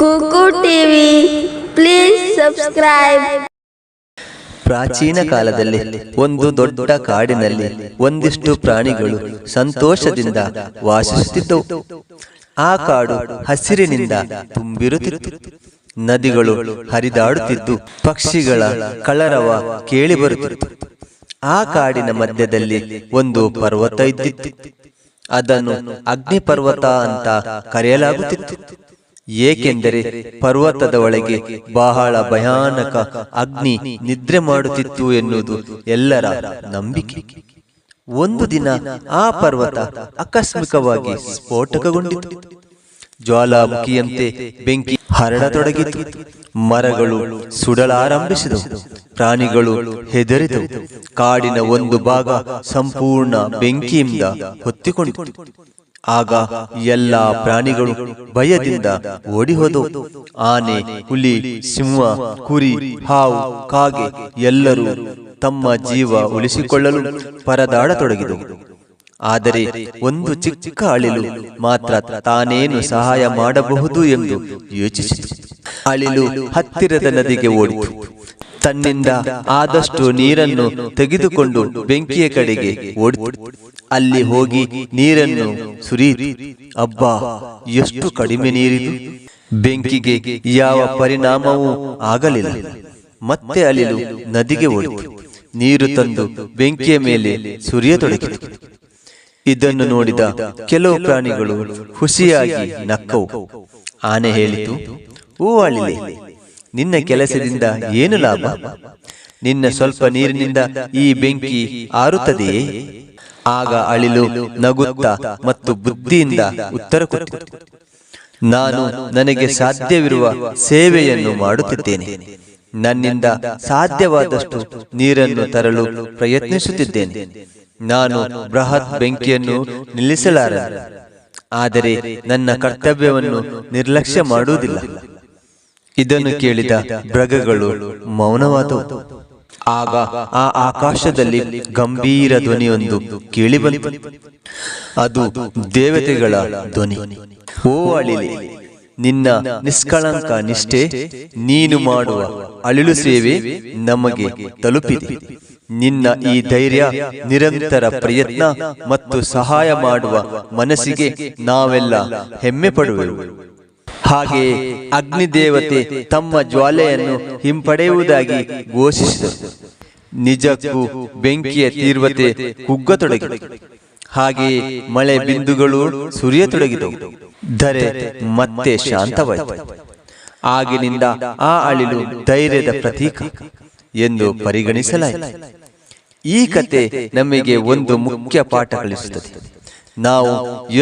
Cuckoo TV please subscribe ಪ್ರಾಚೀನ ಕಾಲದಲ್ಲಿ ಒಂದು ದೊಡ್ಡ ಕಾಡಿನಲ್ಲಿ ಒಂದಿಷ್ಟು ಪ್ರಾಣಿಗಳು ಸಂತೋಷದಿಂದ ವಾಸಿಸುತ್ತಿದ್ದವು. ಆ ಕಾಡು ಹಸಿರಿನಿಂದ ತುಂಬಿರುತ್ತಿತ್ತು. ನದಿಗಳು ಹರಿದಾಡುತ್ತಿದ್ದು, ಪಕ್ಷಿಗಳ ಕಳರವ ಕೇಳಿಬರುತ್ತಿತ್ತು. ಆ ಕಾಡಿನ ಮಧ್ಯದಲ್ಲಿ ಒಂದು ಪರ್ವತ ಇದ್ದಿತ್ತು. ಅದನ್ನು ಅಗ್ನಿ ಪರ್ವತ ಅಂತ ಕರೆಯಲಾಗುತ್ತಿತ್ತು. ಏಕೆಂದರೆ ಪರ್ವತದ ಒಳಗೆ ಬಹಳ ಭಯಾನಕ ಅಗ್ನಿ ನಿದ್ರೆ ಮಾಡುತ್ತಿತ್ತು ಎನ್ನುವುದು ಎಲ್ಲರ ನಂಬಿಕೆ. ಒಂದು ದಿನ ಆ ಪರ್ವತ ಆಕಸ್ಮಿಕವಾಗಿ ಸ್ಫೋಟಕಗೊಂಡಿತು. ಜ್ವಾಲಾಮುಖಿಯಂತೆ ಬೆಂಕಿ ಹರಡತೊಡಗಿತು. ಮರಗಳು ಸುಡಲಾರಂಭಿಸಿದವು. ಪ್ರಾಣಿಗಳು ಹೆದರಿದವು. ಕಾಡಿನ ಒಂದು ಭಾಗ ಸಂಪೂರ್ಣ ಬೆಂಕಿಯಿಂದ ಹೊತ್ತಿಕೊಂಡಿತು. ಆಗ ಎಲ್ಲ ಪ್ರಾಣಿಗಳು ಭಯದಿಂದ ಓಡಿಹೋದು. ಆನೆ, ಹುಲಿ, ಸಿಂಹ, ಕುರಿ, ಹಾವು, ಕಾಗೆ ಎಲ್ಲರೂ ತಮ್ಮ ಜೀವ ಉಳಿಸಿಕೊಳ್ಳಲು ಪರದಾಡತೊಡಗಿದವು ಆದರೆ ಒಂದು ಚಿಕ್ಕ ಅಳಿಲು ಮಾತ್ರ ತಾನೇನು ಸಹಾಯ ಮಾಡಬಹುದು ಎಂದು ಯೋಚಿಸಿತು. ಅಳಿಲು ಹತ್ತಿರದ ನದಿಗೆ ಓಡಿತು. ತನ್ನಿಂದ ಆದಷ್ಟು ನೀರನ್ನು ತೆಗೆದುಕೊಂಡು ಬೆಂಕಿಯ ಕಡೆಗೆ ಓಡಿ ಅಲ್ಲಿ ಹೋಗಿ ನೀರನ್ನು ಸುರಿ ಅಬ್ಬಾ, ಎಷ್ಟು ಕಡಿಮೆ ನೀರಿದು. ಬೆಂಕಿಗೆ ಯಾವ ಪರಿಣಾಮವೂ ಆಗಲಿಲ್ಲ. ಮತ್ತೆ ಅಳಿಲು ನದಿಗೆ ಓಡಿತು. ನೀರು ತಂದು ಬೆಂಕಿಯ ಮೇಲೆ ಸುರಿಯತೊಡಗಿತು. ಇದನ್ನು ನೋಡಿದ ಕೆಲವು ಪ್ರಾಣಿಗಳು ಖುಷಿಯಾಗಿ ನಕ್ಕವು. ಆನೆ ಹೇಳಿತು, ಓ ಅಳಿಲೆ ನಿನ್ನ ಕೆಲಸದಿಂದ ಏನು ಲಾಭ? ನಿನ್ನ ಸ್ವಲ್ಪ ನೀರಿನಿಂದ ಈ ಬೆಂಕಿ ಆರುತ್ತದೆಯೇ? ಆಗ ಅಳಿಲು ನಗುತ್ತಾ ಮತ್ತು ಬುದ್ಧಿಯಿಂದ ಉತ್ತರ ಕೊಟ್ಟಿತು. ನಾನು ನನಗೆ ಸಾಧ್ಯವಿರುವ ಸೇವೆಯನ್ನು ಮಾಡುತ್ತಿದ್ದೇನೆ. ನನ್ನಿಂದ ಸಾಧ್ಯವಾದಷ್ಟು ನೀರನ್ನು ತರಲು ಪ್ರಯತ್ನಿಸುತ್ತಿದ್ದೇನೆ. ನಾನು ಬೃಹತ್ ಬೆಂಕಿಯನ್ನು ನಿಲ್ಲಿಸಲಾರ ಆದರೆ ನನ್ನ ಕರ್ತವ್ಯವನ್ನು ನಿರ್ಲಕ್ಷ್ಯ ಮಾಡುವುದಿಲ್ಲ. ಇದನ್ನು ಕೇಳಿದ ಮೃಗಗಳು ಮೌನವಾದವು. ಆಗ ಆ ಆಕಾಶದಲ್ಲಿ ಗಂಭೀರ ಧ್ವನಿಯೊಂದು ಕೇಳಿಬಂತು. ಅದು ದೇವತೆಗಳ ಧ್ವನಿ. ಓ ಅಳಿಲಿ ನಿನ್ನ ನಿಷ್ಕಳಂಕ ನಿಷ್ಠೆ ನೀನು ಮಾಡುವ ಅಳಿಲು ಸೇವೆ ನಮಗೆ ತಲುಪಿದೆ. ನಿನ್ನ ಈ ಧೈರ್ಯ ನಿರಂತರ ಪ್ರಯತ್ನ ಮತ್ತು ಸಹಾಯ ಮಾಡುವ ಮನಸ್ಸಿಗೆ ನಾವೆಲ್ಲ ಹೆಮ್ಮೆ ಪಡುವೆವು ಹಾಗೆಯೇ ಅಗ್ನಿದೇವತೆ ತಮ್ಮ ಜ್ವಾಲೆಯನ್ನು ಹಿಂಪಡೆಯುವುದಾಗಿ ಘೋಷಿಸಿದರು. ನಿಜಕ್ಕೂ ಬೆಂಕಿಯ ತೀವ್ರತೆ ಕುಗ್ಗತೊಡಗಿತು ಹಾಗೆಯೇ ಮಳೆ ಬಿಂದುಗಳು ಸುರಿಯತೊಡಗಿದವು. ಧರೆ ಮತ್ತೆ ಶಾಂತವಾಯಿತು. ಆಗಿನಿಂದ ಆ ಅಳಿಲು ಧೈರ್ಯದ ಪ್ರತೀಕ ಎಂದು ಪರಿಗಣಿಸಲಾಯಿತು. ಈ ಕತೆ ನಮಗೆ ಒಂದು ಮುಖ್ಯ ಪಾಠ ಕಲಿಸುತ್ತದೆ. ನಾವು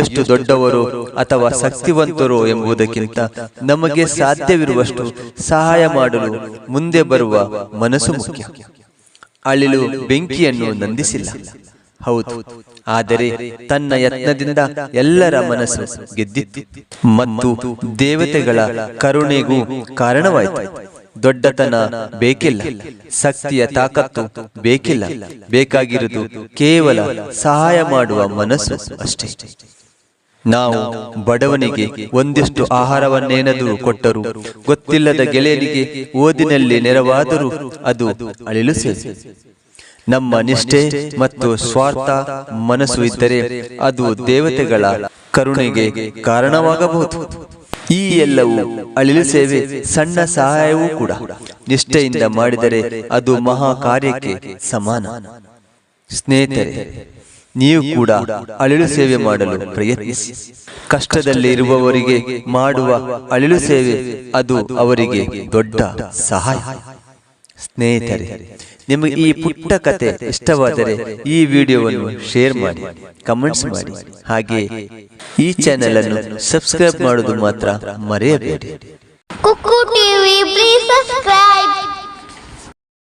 ಎಷ್ಟು ದೊಡ್ಡವರು ಅಥವಾ ಶಕ್ತಿವಂತರು ಎಂಬುದಕ್ಕಿಂತ ನಮಗೆ ಸಾಧ್ಯವಿರುವಷ್ಟು ಸಹಾಯ ಮಾಡಲು ಮುಂದೆ ಬರುವ ಮನಸ್ಸು ಮುಖ್ಯ. ಅಳಿಲು ಬೆಂಕಿಯನ್ನು ನಂದಿಸಿಲ್ಲ. ಹೌದು, ಆದರೆ ತನ್ನ ಯತ್ನದಿಂದ ಎಲ್ಲರ ಮನಸ್ಸು ಗೆದ್ದಿತ್ತು. ಮತ್ತು ದೇವತೆಗಳ ಕರುಣೆಗೂ ಕಾರಣವಾಯಿತು. ದೊಡ್ಡತನ ಬೇಕಿಲ್ಲ. ಶಕ್ತಿಯ ತಾಕತ್ತು ಬೇಕಿಲ್ಲ. ಬೇಕಾಗಿರುವುದು ಕೇವಲ ಸಹಾಯ ಮಾಡುವ ಮನಸ್ಸು ಅಷ್ಟೇ. ನಾವು ಬಡವನಿಗೆ ಒಂದಿಷ್ಟು ಆಹಾರವನ್ನೇನಾದರೂ ಕೊಟ್ಟರು ಗೊತ್ತಿಲ್ಲದ ಗೆಳೆಯರಿಗೆ ಓದಿನಲ್ಲಿ ನೆರವಾದರೂ ಅದು ಅಳಿಲು ನಮ್ಮ ನಿಷ್ಠೆ ಮತ್ತು ಸ್ವಾರ್ಥ ಮನಸ್ಸು ಇದ್ದರೆ ಅದು ದೇವತೆಗಳ ಕರುಣೆಗೆ ಕಾರಣವಾಗಬಹುದು. ಈ ಎಲ್ಲವೂ ಅಳಿಲು ಸೇವೆ, ಸಣ್ಣ ಸಹಾಯವೂ ಕೂಡ. ನಿಷ್ಠೆಯಿಂದ ಮಾಡಿದರೆ ಅದು ಮಹಾ ಕಾರ್ಯಕ್ಕೆ ಸಮಾನ. ಸ್ನೇಹಿತರೆ, ನೀವು ಕೂಡ ಅಳಿಲು ಸೇವೆ ಮಾಡಲು ಪ್ರಯತ್ನಿಸಿ. ಕಷ್ಟದಲ್ಲಿ ಇರುವವರಿಗೆ ಮಾಡುವ ಅಳಿಲು ಸೇವೆ ಅದು ಅವರಿಗೆ ದೊಡ್ಡ ಸಹಾಯ. ಸ್ನೇಹಿತರೆ, ನಿಮಗೆ ಈ ಪುಟ್ಟ ಕತೆ ಇಷ್ಟವಾದರೆ ಈ ವಿಡಿಯೋವನ್ನು ಶೇರ್ ಮಾಡಿ, ಕಮೆಂಟ್ಸ್ ಮಾಡಿ ಹಾಗೆ ಈ ಚಾನೆಲ್ ಅನ್ನು ಸಬ್ಸ್ಕ್ರೈಬ್ ಮಾಡುವುದು ಮಾತ್ರ ಮರೆಯಬೇಡಿ ಕುಕ್ಕು ಟಿವಿ please subscribe.